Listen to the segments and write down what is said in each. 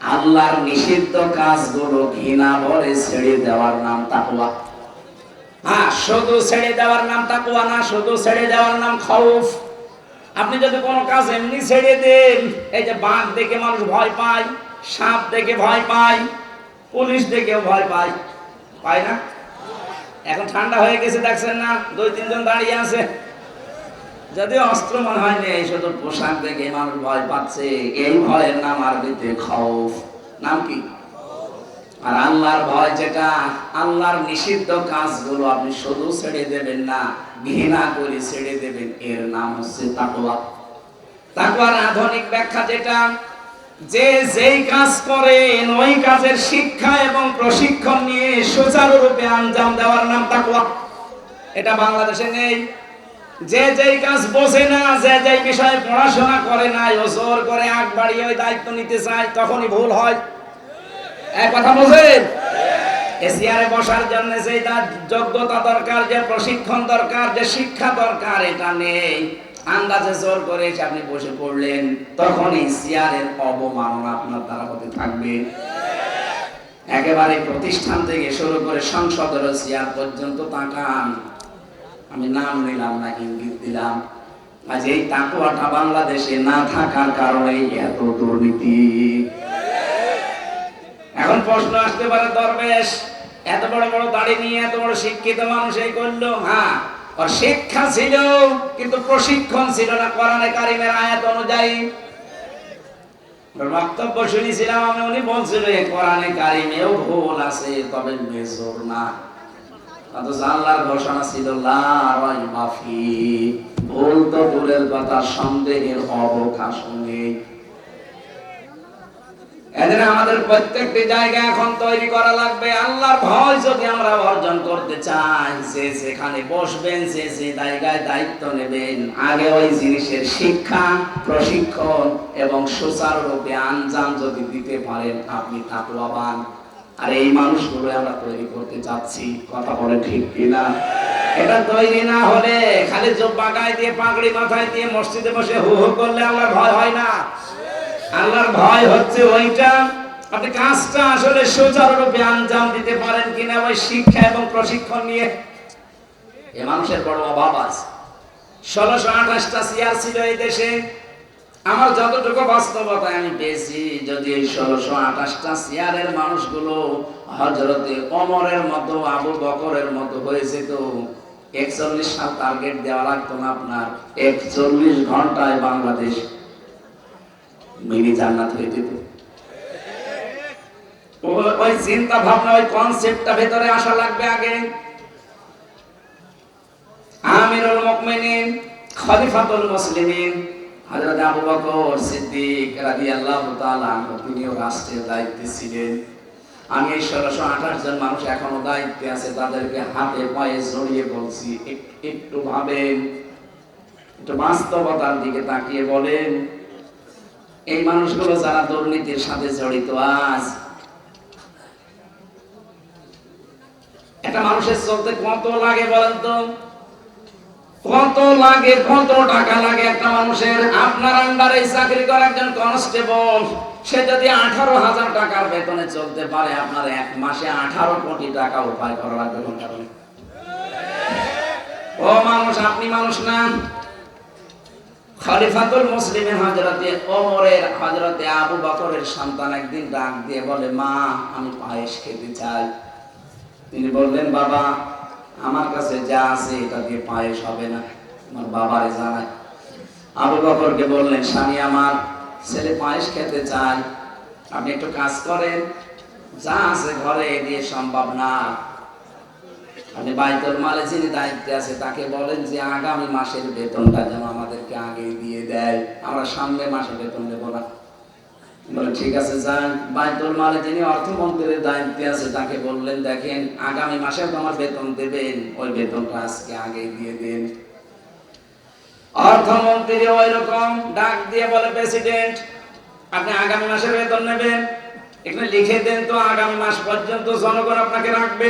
আল্লাহর নিষিদ্ধ কাজগুলো ঘৃণা ভরে ছেড়ে দেওয়ার নাম তাকওয়া। হ্যাঁ শুধু ছেড়ে দেওয়ার নাম তাকওয়া না, শুধু ছেড়ে দেওয়ার নাম খৌফ। আপনি যদি কোনো কাজ এমনি ছেড়ে দেন, এই যে বাঘ দেখে মানুষ ভয় পায়, সাপ দেখে ভয় পায়, পুলিশ দেখেও ভয় পায় পায় না? এখন ঠান্ডা হয়ে গেছে, দেখছেন না? দুই, তিনজন দাঁড়িয়ে আছে। যদি অস্ত্র মনে হয় নেই, শুধু পোশাক দেখে মানুষ ভয় পাচ্ছে। এই ভয়ের নাম আরবিতে খৌফ। নাম কি? আর আল্লাহর ভয় যেটা, আল্লাহর নিষিদ্ধ কাজগুলো আপনি শুধু ছেড়ে দেবেন না, ঘৃণা করে ছেড়ে দেবেন। এর নাম হচ্ছে তাকওয়া। তাকওয়ার আধুনিক ব্যাখ্যা যেটা, যে যেই কাজ করেন, ওই কাজের শিক্ষা এবং প্রশিক্ষণ নিয়ে সুচারুরূপে আঞ্জাম দেওয়ার নাম তাকওয়া। এটা বাংলাদেশে নেই। যে যেই কাজ বোঝে না, যে যেই বিষয়ে পড়াশোনা করে না, ও জোর করে আগ বাড়িয়ে ওই দায়িত্ব নিতে চায়, তখনই ভুল হয়। এক কথা বোঝেন? এসিয়ারে বসার জন্য যে তার যোগ্যতা দরকার, যে প্রশিক্ষণ দরকার, যে শিক্ষা দরকার, এটা নেই। আন্দাজে জোর করে এসে আপনি বসে পড়লেন, তখনই সিয়ারের অবমাননা আপনার দ্বারা হতে থাকবে। একেবারে প্রতিষ্ঠান থেকে শুরু করে সংসদের সিয়ার পর্যন্ত তাকান। আমি নাম নিলাম না, ইঙ্গিত দিলাম। আজ এই তাকুয়াটা বাংলাদেশে না থাকার কারণে এত দুর্নীতি। এখন প্রশ্ন আসতে পারে দরবেশ, এত বড় বড় দাড়ি নিয়ে এত বড় শিক্ষিত মানুষ এই করল হ্যাঁ ওর শিক্ষা ছিল, কিন্তু প্রশিক্ষণ ছিল না কোরআনে কারিমের আয়াত অনুযায়ী। বক্তব্য শুনেছিলাম আমি, উনি বলছিল কোরআনে কারিমেও ভুল আছে, তবে মেজর না। আমাদের প্রত্যেকটি জায়গা এখন তৈরি করা লাগবে। আল্লাহর ভয় যদি আমরা অর্জন করতে চাই, যে যেখানে বসবেন, যে যে জায়গায় দায়িত্ব নেবেন, আগে ওই জিনিসের শিক্ষা, প্রশিক্ষণ এবং সুচারুরূপে আঞ্জাম যদি দিতে পারেন, আপনি তাকওয়াবান আর এই মানুষগুলো আমরা তৈরি করতে চাচ্ছি, কথা বলে ঠিক কিনা? এটা তৈরি না হলে খালি জব্বা গায়ে দিয়ে, পাগড়ি মাথায় দিয়ে মসজিদে বসে হু হু করলে আল্লাহর ভয় হয় না। আল্লাহর ভয় হচ্ছে ওইটা। আপনি কাজটা আসলে সুচারুরূপে আঞ্জাম দিতে পারেন কিনা ওই শিক্ষা এবং প্রশিক্ষণ নিয়ে। এ মানুষের বড় অভাব আছে। ষোলোশো আঠাশটা সিয়ার ছিল এই দেশে। আমার যতটুকু বাস্তবতায় আমি পেয়েছি, যদি এই ষোলোশো আঠাশটা সিয়ারের মানুষগুলো হজরতে অমরের মতো, আবু বকরের মতো হয়েছে তো একচল্লিশ সাল টার্গেট দেওয়া লাগতো না আপনার, একচল্লিশ ঘন্টায় বাংলাদেশ মিনি জান্নাত হয়ে যেত। ওই চিন্তা ভাবনা, ওই কনসেপ্টটা ভেতরে আসা লাগবে আগে। আমিরুল মুমিনিন, খলিফাতুল মুসলিমিন আবু বকর সিদ্দিক রাদিয়াল্লাহু তাআলা তিনিও রাষ্ট্রের দায়িত্বে ছিলেন। আমি আঠাশ জন মানুষ এখনও দায়িত্বে আছে, তাদেরকে হাতে পায়ে জড়িয়ে বলছি একটু ভাবেন, একটু বাস্তবতার দিকে তাকিয়ে বলেন, এই মানুষগুলো যারা দুর্নীতির সাথে জড়িত আজ, একটা মানুষের চলতে কত লাগে বলেন তো? কত লাগে, কত টাকা লাগে একটা মানুষের? আপনার আন্ডারে চাকরি করা একজন কনস্টেবল সে যদি আঠারো হাজার টাকার বেতনে চলতে পারে, আপনার এক মাসে আঠারো কোটি টাকা উপায় করা লাগবে ও মানুষ, আপনি মানুষ না। খলিফাতুল মুসলিমের হজরতে ওমরের হজরতে আবু বকরের সন্তান একদিন ডাক দিয়ে বলে, মা, আমি পায়েস খেতে চাই। তিনি বললেন, বাবা আমার কাছে যা আছে এটা দিয়ে পায়েস হবে না। আমার বাবারে জানায়। আবু বকরকে বললেন, স্বামী, আমার ছেলে পায়েস খেতে চায়। আপনি একটু কাজ করেন। যা আছে ঘরে দিয়ে সম্ভব না। আপনি বাইতুল মালে যিনি দায়িত্বে আছে, তাকে বলেন যে, আগামী মাসের বেতনটা যেন আমাদেরকে আগে দিয়ে দেয়। আমরা সামনে মাসে বেতন বলে, ঠিক আছে, যান। বাইতুল মালে যিনি অর্থমন্ত্রীর দায়িত্বে আছে, তাকে বললেন, দেখেন, আগামী মাসে তো আমার বেতন দেবেন। ওই বেতনটা আজকে আগে দিয়ে দেন। অর্থমন্ত্রী ওই রকম ডাক দিয়ে বলে, প্রেসিডেন্ট, আপনি আগামী মাসে বেতন নেবেন। এখানে লিখে দেন তো, আগামী মাস পর্যন্ত জনগণ আপনাকে রাখবে।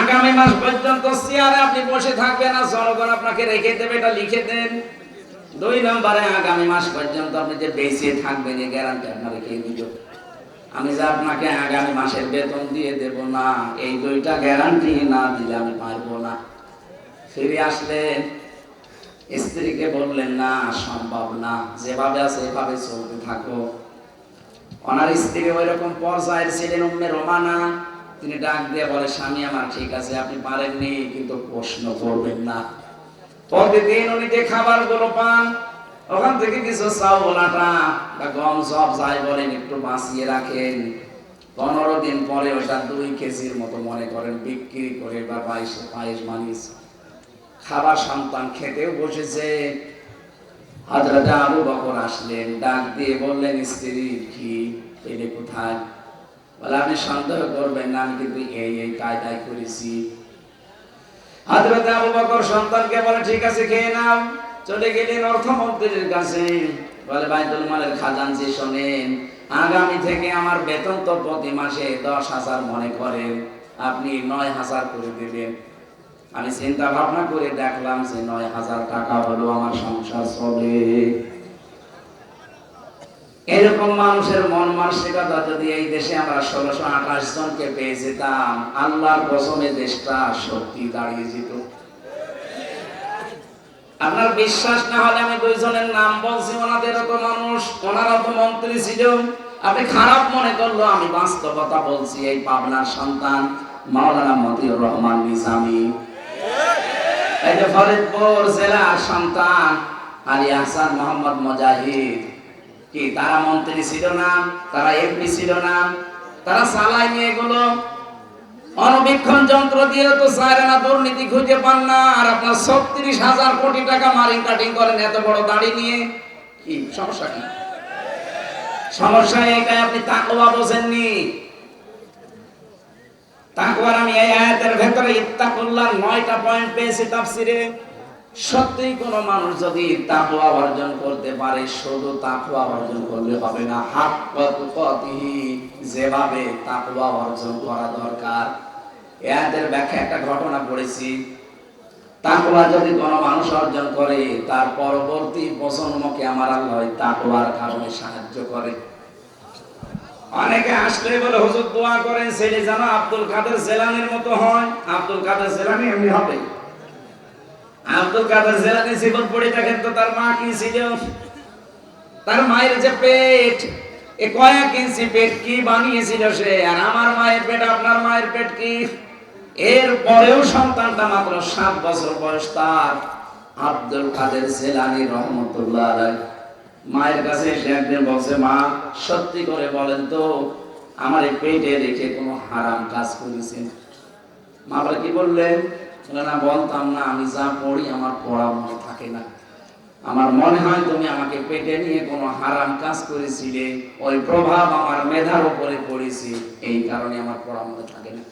আগামী মাস পর্যন্ত চেয়ারে আপনি বসে থাকবেন আর জনগণ আপনাকে রেখে দেবে। এটা লিখে দেন। দুই নম্বরে আগামী মাস পর্যন্ত আপনি যে বেঁচে থাকবেন এই গ্যারান্টি আপনাকে কে দিল? আমি যে আপনাকে আগামী মাসের বেতন দিয়ে দেব না, এই দুইটা গ্যারান্টি না দিলে আমি পারব না। ফিরে আসলেন স্ত্রীকে বললেন, না, সম্ভব না। যেভাবে আছে, এভাবে চলতে থাকো। ওনার স্ত্রী ওই রকম পর্যায়ের ছিলেন উম্মে রোমানা। তিনি ডাক দিয়ে বলে, স্বামী আমার, ঠিক আছে, আপনি পারেননি, কিন্তু প্রশ্ন করবেন না। প্রতিদিন উনি যে খাবারগুলো পান, ওখান থেকে কিছু চাউল বা গম সব যাই বলেন, একটু বাঁচিয়ে রাখেন। পনেরো দিন পরে ওটা দুই কেজির মতো মনে করেন, বিক্রি করে বা বাইশ বাইশ মানিস খাবার সন্তান খেতেও বসেছে। হযরত আবু বকর আসলেন, ডাক দিয়ে বললেন, স্ত্রী, কি? পেলে কোথায়? বলে, আপনি সন্দেহ করবেন না, আমি কিন্তু এই এই কায়দায় করেছি। আবু বকর সন্তানকে বলে, ঠিক আছে, খেয়ে নাও। চলে গেলেন অর্থমন্ত্রীর কাছে। বলে, বাইতুল মালের খাজানজি আগামী থেকে আমার বেতন তো প্রতি মাসে দশ হাজার মনে করেন আপনি নয় হাজার করে দেবেন আমি চিন্তা ভাবনা করে দেখলাম যে নয় হাজার টাকা হলো আমার সংসার চলে। এরকম মানুষের মন মানসিকতা যদি এই দেশে আমরা ষোলোশো আঠাশ জনকে পেয়ে যেতাম, আল্লাহর কসমে দেশটা সত্যি দাঁড়িয়ে যেত। আপনার বিশ্বাস না হলে আমি দুইজনের নাম বলছি, ওনাদের তো মানুষ, ওনারা তো মন্ত্রী ছিল। আপনি খারাপ মনে করল আমি বাস্তবতা বলছি, এই পাবনার সন্তান মাওলানা মতিউর রহমান নিজামী। এই যে ফরিদপুর জেলার সন্তান আলী হাসান মোহাম্মদ মুজাহিদ কি, তারা মন্ত্রী ছিল না, তারা এমপি ছিল না, তারা চালাই নিয়ে এগুলো অনবীক্ষণ যন্ত্র দিয়ে তো চায় না দুর্নীতি খুঁজে পান না, আর আপনার ছত্রিশ হাজার কোটি টাকা মারিং কাটিং করেন এত বড় দাড়ি নিয়ে। কি, সমস্যা কি? সমস্যা এটাই আপনি তাকওয়া বোঝেননি। তাকওয়ার আমি এই আয়াতের ভেতরে ইত্তাকুল্লাহ নয়টা পয়েন্ট পেয়েছি তাফসিরে। সত্যি কোনো মানুষ যদি তাকওয়া অর্জন করতে পারে, শুধু তাকওয়া অর্জন করলে হবে না। হাত যেভাবে তাকওয়া অর্জন করা দরকার। এদের ব্যাখ্যা একটা ঘটনা পড়েছি। তাকওয়া যদি কোনো মানুষ অর্জন করে, তার পরবর্তী প্রজন্মকে আমার আল্লাহ ওই তাকওয়ার কারণে সাহায্য করে। অনেকে আসলে বলে, হুজুর, দোয়া করেন, ছেলে যেন আব্দুল কাদের জেলানির মতো হয়। আব্দুল কাদের জেলানি এমনি হবে। আব্দুল কাদের জেলানি জীবন পড়ে থাকেন তো তার মা কি ছিল? তার মায়ের যে পেট, এ কয়েক ইঞ্চি পেট কি বানিয়েছিল সে? আর আমার মায়ের পেট, আপনার মায়ের পেট কি? এর পরেও সন্তানটা মাত্র সাত বছর বয়স তার। আব্দুল কাদের জেলানি রহমতুল্লাহ আলাইহি। মায়ের কাছে এসে একদিন বলছে, মা, সত্যি করে বলেন তো, আমার এই পেটে রেখে কোনো হারাম কাজ করেছেন? মা কি বললেন? বলে না বলতাম, না, আমি যা পড়ি আমার পড়া মনে থাকে না। আমার মনে হয় তুমি আমাকে পেটে নিয়ে কোনো হারাম কাজ করেছিলে ওই প্রভাব আমার মেধার উপরে পড়েছে। এই কারণে আমার পড়া মনে থাকে না।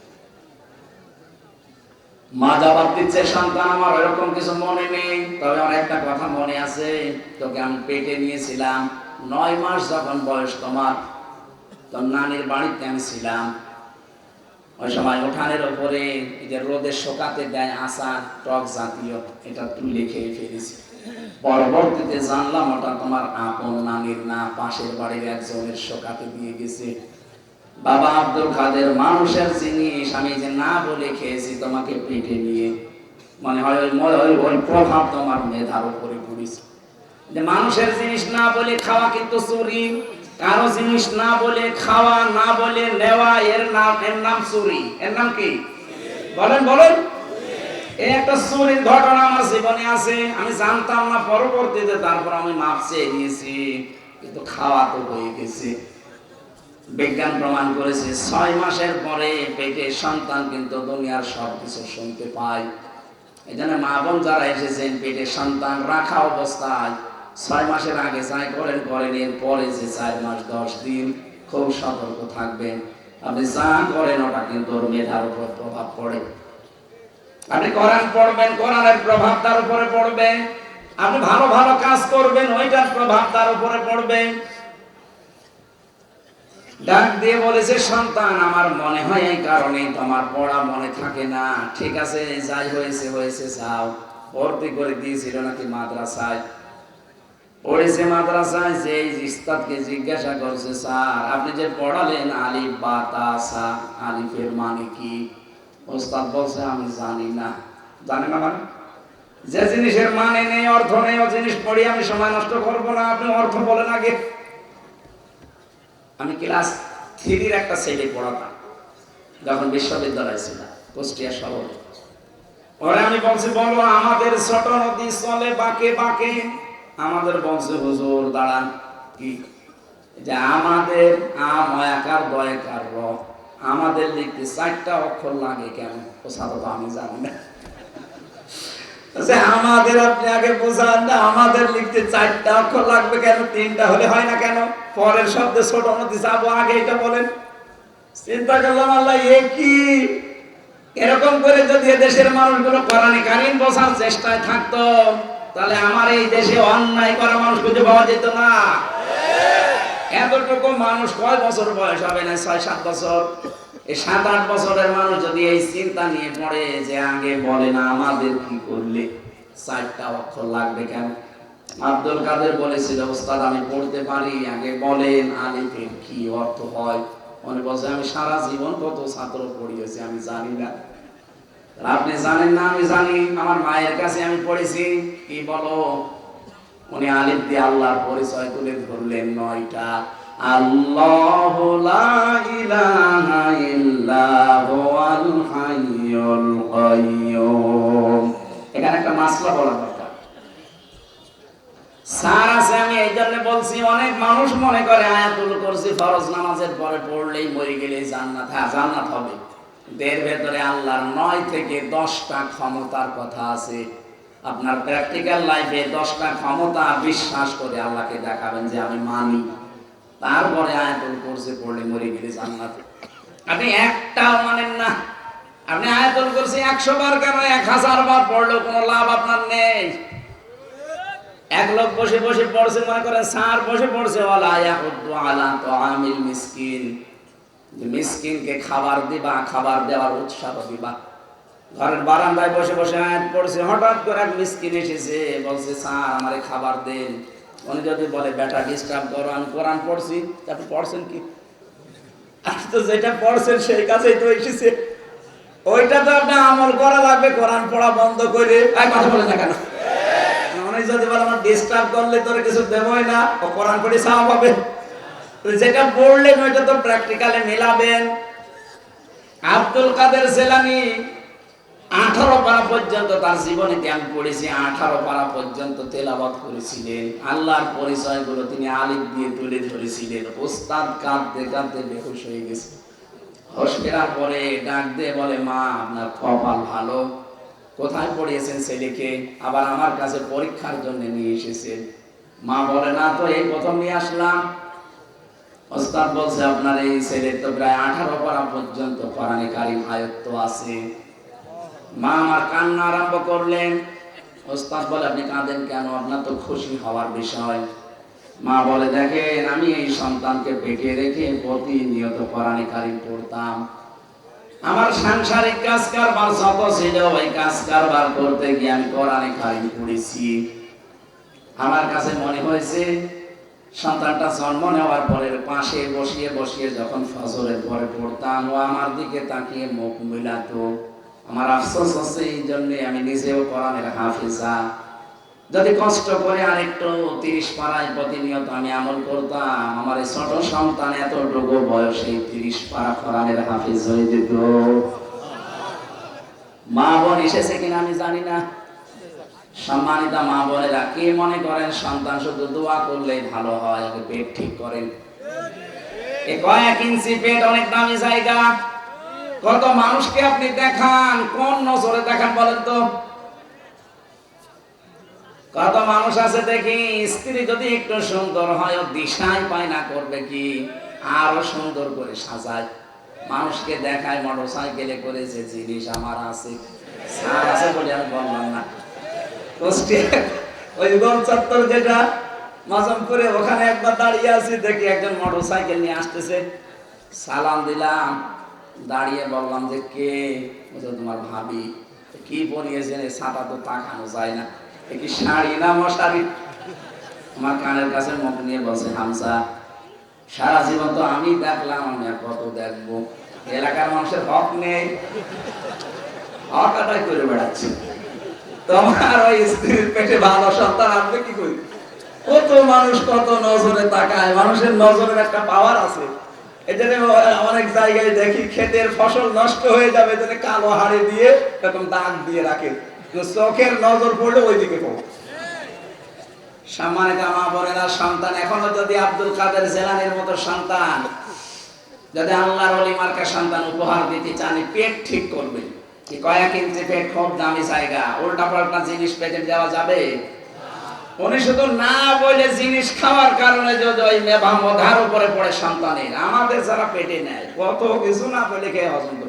মা দিচ্ছে সন্তান আমার এরকম কিছু মনে নেই। তবে আমার একটা কথা মনে আছে, তোকে আমি পেটে নিয়েছিলাম। নয় মাস যখন বয়স তোমার, তোর নানির বাড়িতে আমি ছিলাম। ওই সময় উঠানের শোকাতে দেয় টক জাতীয়, এটা তুলে খেয়ে ফেলেছি। পরবর্তীতে জানলাম, ওটা তোমার আপন নানির না, পাশের বাড়ির একজনের শোকাতে দিয়ে গেছে। বাবা আব্দুল কাদের মানুষের জিনিস আমি যে না বলে খেয়েছি তোমাকে পেটে নিয়ে, মনে হয় ওই ওই প্রভাব তোমার মেধার উপরে পড়েছে। যে মানুষের জিনিস না বলে খাওয়া কিন্তু চুরি। কারও জিনিস না বলে, খাওয়া না বলে, নেওয়া, এর নাম এর নাম চুরি। এর নাম কি? বলেন বলেন। একটা চুরির ঘটনা আমার জীবনে আছে, আমি জানতাম না, পরবর্তীতে তারপর আমি মাপ চেয়ে নিয়েছি, কিন্তু খাওয়া তো হয়ে গেছে। বিজ্ঞান প্রমাণ করেছে, ছয় মাসের পরে পেটে সন্তান কিন্তু দুনিয়ার সব কিছু শুনতে পায়। জন্য মা বোন যারা এসেছেন, পেটে সন্তান রাখা অবস্থায় ছয় মাসের আগে যাই করেন করেন এর পরে যে চার মাস, দশ দিন খুব সতর্ক থাকবেন। আপনি যা করেন, ওটা কিন্তু মেধার উপর প্রভাব পড়ে। আপনি কোরআন পড়বেন কোরআনের প্রভাব তার উপরে পড়বে। আপনি ভালো ভালো কাজ করবেন, ওইটার প্রভাব তার উপরে পড়বে। ডাক দিয়ে বলেছে, সন্তান, আমার মনে হয় এই কারণে তোমার পড়া মনে থাকে না। ঠিক আছে, যাই হয়েছে হয়েছে, যাও। ভর্তি করে দিয়েছিল নাকি মাদ্রাসায়? পড়েছে মাদ্রাসায় যে ইস্তাদকে জিজ্ঞাসা করছে, স্যার, আপনি যে পড়ালেন আলিফ বা তা, সা, আলিফের মানে কি? ওস্তাদ বলছে, আমি জানি না। জানে না মানে? যে জিনিসের মানে নেই, অর্থ নেই, ও জিনিস পড়ি আমি সময় নষ্ট করব না, আপনি অর্থ বলেন আগে। আমি ক্লাস থ্রির একটা ছেলে পড়াতাম, যখন বিশ্ববিদ্যালয় ছিল কুষ্টিয়া শহরে। ওরা আমি বলছি, বলো, আমাদের ছোট নদী চলে বাঁকে বাঁকে আমাদের বংশে হুজুর, দাঁড়ান, কি? যে আমাদের আম একার র আমাদের লিখতে চারটা অক্ষর লাগে কেন? তো আমি জানি না। আমাদের আপনি আগে বোঝান না, আমাদের লিখতে চারটা অক্ষর লাগবে কেন? তিনটা হলে হয় না কেন? পরের শব্দে ছোট নদী যাব, আগে এটা বলেন। চিন্তা করলাম, আল্লাহ, এ কি? এরকম করে যদি দেশের মানুষগুলো কোরআনে কারিম বসার চেষ্টায় থাকতো তাহলে আমার এই দেশে অন্যায় করা মানুষ খুঁজে পাওয়া যেত না। এতটুকু মানুষ কয় বছর বয়স হবে না? ছয়, সাত বছর। এই সাত, আট বছরের মানুষ যদি এই চিন্তা নিয়ে পড়ে যে আগে বলে না, আমাদের কি করলে? চারটা অক্ষর লাগবে কেন? আব্দুল কাদের বলেছিল, ওস্তাদ, আমি পড়তে পারি, আগে বলেন, আলিফের কি অর্থ হয়? মনে বলছে, আমি সারা জীবন কত ছাত্র পড়িয়েছি, আমি জানি না। আপনি জানেন না, আমি জানি, আমার মায়ের কাছে আমি পড়েছি। কি বলো? উনি আলিফ দিয়ে আল্লাহর পরিচয় তুলে ধরলেন নয়টা। আল্লাহ ইলাহা ইল্লা হাইয়ুল কাইয়্যুম এখানে একটা মাসলা বলা দরকার। আছে, আমি এই জন্য বলছি, অনেক মানুষ মনে করে আয়াতুল করছি ফরজ নামাজের পরে পড়লেই মরে গেলে জান্নাত। হ্যাঁ জান্নাত হবে। এর ভেতরে আল্লাহর নয় থেকে দশটা ক্ষমতার কথা আছে। আপনার প্র্যাকটিক্যাল লাইফে দশটা ক্ষমতা বিশ্বাস করে আল্লাহকে দেখাবেন যে আমি মানি। তারপরে আয়াতুল করছে পড়লে মরে গেলে জান্নাত। আপনি একটাও মানেন না। আপনি আয়াতুল করছে একশো বার কেন এক হাজার বার পড়লেও কোনো লাভ আপনার নেই। এক লোক বসে বসে পড়ছে, মনে করেন স্যার বসে পড়ছে ইয়াহুদ্দু আলা তাআমিল মিসকিন। যে মিসকিনকে খাবার দিবা, খাবার দেওয়ার উৎসাহ দিবা। ঘরের বারান্দায় বসে বসে আয়াত পড়ছে, হঠাৎ করে এক মিসকিন এসেছে, বলছে, স্যার, আমারে খাবার দেন। উনি যদি বলে, বেটা ডিস্টার্ব করো, আমি কোরআন পড়ছি। আপনি পড়ছেন কি? আপনি তো যেটা পড়ছেন, সেই কাছেই তো এসেছে। ওইটা তো আপনি আমল করা লাগবে, কোরআন পড়া বন্ধ করে। কথা বলে না কেন? উনি যদি বলে, আমার ডিস্টার্ব করলে তোর কিছু দেবই না, ও কোরআন পড়ে সাহা পাবে যেটা পড়লেন ওইটা তো প্র্যাকটিক্যালে মেলাবেন। আব্দুল কাদের জেলানি, আঠারো পারা পর্যন্ত তার জীবনে আঠারো পারা পর্যন্ত তেলাবাদ করেছিলেন। আল্লাহর তিনি আলিফ দিয়ে তুলে ধরেছিলেন। ওস্তাদ কাঁদতে কাঁদতে বেহুশ হয়ে গেছে। ফেরার পরে ডাক দিয়ে বলে, মা, আপনার কপাল ভালো। কোথায় পড়িয়েছেন ছেলেকে? আবার আমার কাছে পরীক্ষার জন্য নিয়ে এসেছেন। মা বলে, না তো, এই প্রথম নিয়ে আসলাম। ওস্তাদ বলছে, আপনার এই ছেলের তো প্রায় আঠারো পারা পর্যন্ত কোরআনে কারিম আয়ত্ত আছে। মা আমার কান্না আরম্ভ করলেন। ওস্তাদ বলে, আপনি কাঁদেন কেন? আপনার তো খুশি হওয়ার বিষয়। মা বলে, দেখেন, আমি এই সন্তানকে পেটে রেখে প্রতিনিয়ত কোরআনে কারিম পড়তাম। আমার সাংসারিক কাজ কারবার যত ছিল, ওই কাজ কারবার করতে গিয়ে আমি কোরআনে কারিম পড়েছি। আমার কাছে মনে হয়েছে সন্তানটা জন্ম নেওয়ার পরে পাশে বসিয়ে বসিয়ে যখন ফজরের পরে পড়তাম, ও আমার দিকে তাকিয়ে মুখ মিলাতো। আমার আফসোস হচ্ছে এই জন্য আমি নিজেও কোরআনের হাফিজা। যদি কষ্ট করে আরেকটু তিরিশ পাড়ায় প্রতিনিয়ত আমি আমল করতাম, আমার এই ছোট সন্তান এত এতটুকু বয়সে তিরিশ পাড়া কোরআনের হাফিজ হয়ে যেত। মা বোন এসেছে কিনা আমি জানি না। সম্মানিত মা বোনেরা, কে মনে করেন সন্তান শুধু দোয়া করলেই ভালো হয় পেট ঠিক করেন? কয়েক ইঞ্চি পেট অনেক দামি জায়গা। কত মানুষকে আপনি দেখান, কোন নজরে দেখান বলেন তো? কত মানুষ আছে দেখি, স্ত্রী যদি একটু সুন্দর হয়, ও দিশাই পায় না করবে কি? আরও সুন্দর করে সাজায়। মানুষকে দেখায় মোটর সাইকেলে করে যে জিনিস আমার আছে আছে বলে আমি বললাম না। চত্বর যেটা মাজমপুরে ওখানে একবার দাঁড়িয়ে আছি, দেখি একজন মোটর সাইকেল নিয়ে আসতেছে। সালাম দিলাম, দাঁড়িয়ে বললাম যে, কে? তোমার ভাবি। কি পরিয়েছেন এই ছাতা তো তাকানো যায় না। এ কি শাড়ি না মশারি আমার কানের কাছে মুখ নিয়ে বলছে হামসা সারা জীবন তো আমি দেখলাম, আমি আর কত দেখব। এলাকার মানুষের হক নেই। হক আদায় করে বেড়াচ্ছে। তোমার ওই স্ত্রীর পেটে ভালো সন্তান আপনি কি করি? কত মানুষ কত নজরে তাকায়, মানুষের নজরের একটা পাওয়ার আছে। এজন্য অনেক জায়গায় দেখি ক্ষেতের ফসল নষ্ট হয়ে যাবে, এজন্য কালো হাড়ে দিয়ে এরকম দাগ দিয়ে রাখে। চোখের নজর পড়লে ওইদিকে পড়ে। সম্মানিত সন্তান এখনও যদি আব্দুল কাদের জেলানের মতো সন্তান, যদি আল্লাহর অলি মার্কা সন্তান উপহার দিতে চান, পেট ঠিক করবে। কি কয়েক ইঞ্চি পেট খুব দামি জায়গা? উল্টা পাল্টা জিনিস পেটে দেওয়া যাবে? উনি শুধু না বলে জিনিস খাওয়ার কারণে যদি ওই মেভা মধার উপরে পড়ে সন্তানের, আমাদের যারা পেটে নেয়, কত কিছু না বলে খেয়ে হজম করে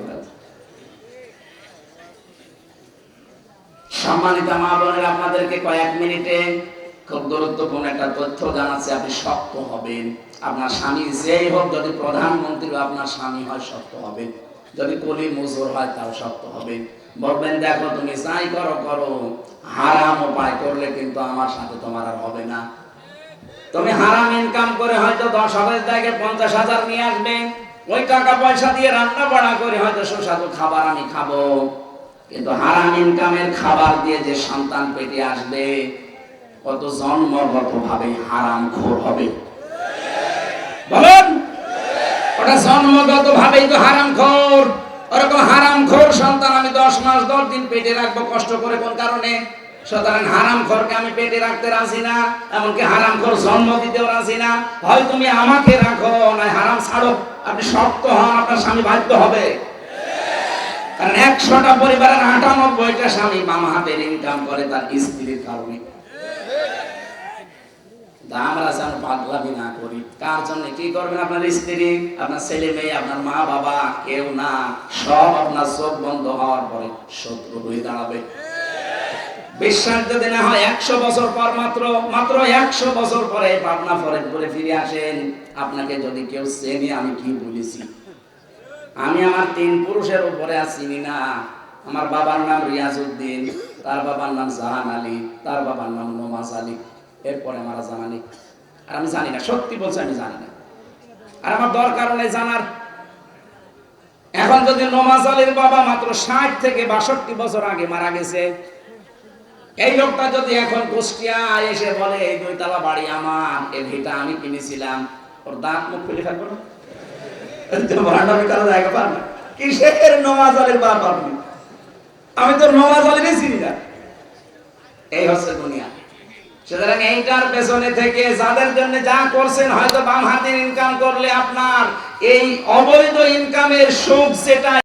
সম্মানিত মা বোনের, আপনাদেরকে কয়েক মিনিটে খুব গুরুত্বপূর্ণ একটা তথ্য জানাচ্ছি, আপনি শক্ত হবেন। আপনার স্বামী যেই হোক, যদি প্রধানমন্ত্রী, আপনার স্বামী হয়, শক্ত হবেন। যদি কলি মজুর হয় তাও শক্ত হবে। বলবেন দেখো তুমি যাই করো করো। হারাম উপায় করলে কিন্তু আমার সাথে তোমার আর হবে না। তুমি হারাম ইনকাম করে হয়তো দশ হাজার জায়গায় পঞ্চাশ হাজার নিয়ে আসবে। ওই টাকা পয়সা দিয়ে রান্না বাড়া করে হয়তো সুস্বাদু খাবার আমি খাব। কিন্তু হারাম ইনকামের খাবার দিয়ে যে সন্তান পেটে আসবে, কত জন্মগত ভাবে হারাম খোর হবে। ওটা জন্মগত ভাবেই তো হারাম খোর ওরকম হারাম খোর সন্তান, আমি দশ মাস, দশ দিন পেটে রাখব কষ্ট করে কোন কারণে? সুতরাং হারাম খোরকে আমি পেটে রাখতে রাজি না, এমনকি হারাম খোর জন্ম দিতেও রাজি না। হয় তুমি আমাকে রাখো না হারাম ছাড়ো। আপনি শক্ত হন, আপনার স্বামী বাধ্য হবে। কারণ একশোটা পরিবারের আটানব্বইটা স্বামী বাম হাতের ইনকাম করে তার স্ত্রীর কারণে তা আমরা যেন পাগলামি না করি। কার জন্য কি করবেন আপনার স্ত্রী, আপনার ছেলে মেয়ে, আপনার মা বাবা? কেউ না। সব আপনার চোখ বন্ধ হওয়ার পরে শত্রু হয়ে দাঁড়াবে। বিশ্বাস যদি না হয় একশো বছর পর মাত্র মাত্র একশো বছর পরে পাবনা ফিরে আসেন। আপনাকে যদি কেউ চেনে, আমি কি বলেছি? আমি আমার তিন পুরুষের উপরে চিনি না। আমার বাবার নাম রিয়াজউদ্দিন, তার বাবার নাম জাহান আলী, তার বাবার নাম নোমাজ আলী, এরপরে আমার জানা আর আমি জানি না, সত্যি বলছি আমি জানি না। আর আমার দরকার নেই জানার। এখন যদি নমাজ আলীর বাবা মাত্র ষাট থেকে বাষট্টি বছর আগে মারা গেছে, এই লোকটা যদি এখন কুষ্টিয়া এসে বলে, এই দুইতলা বাড়ি আমার, এই ভিটা আমি কিনেছিলাম। ওর দাঁত মুখ খুলে ফেলব না? নমাজ আমি তো নমাজ আলীরই চিনি না। এই হচ্ছে দুনিয়া। সুতরাং এইটার পেছনে থেকে যাদের জন্য যা করছেন, হয়তো বাম হাতের ইনকাম করলে আপনার এই অবৈধ ইনকামের সুখ যেটা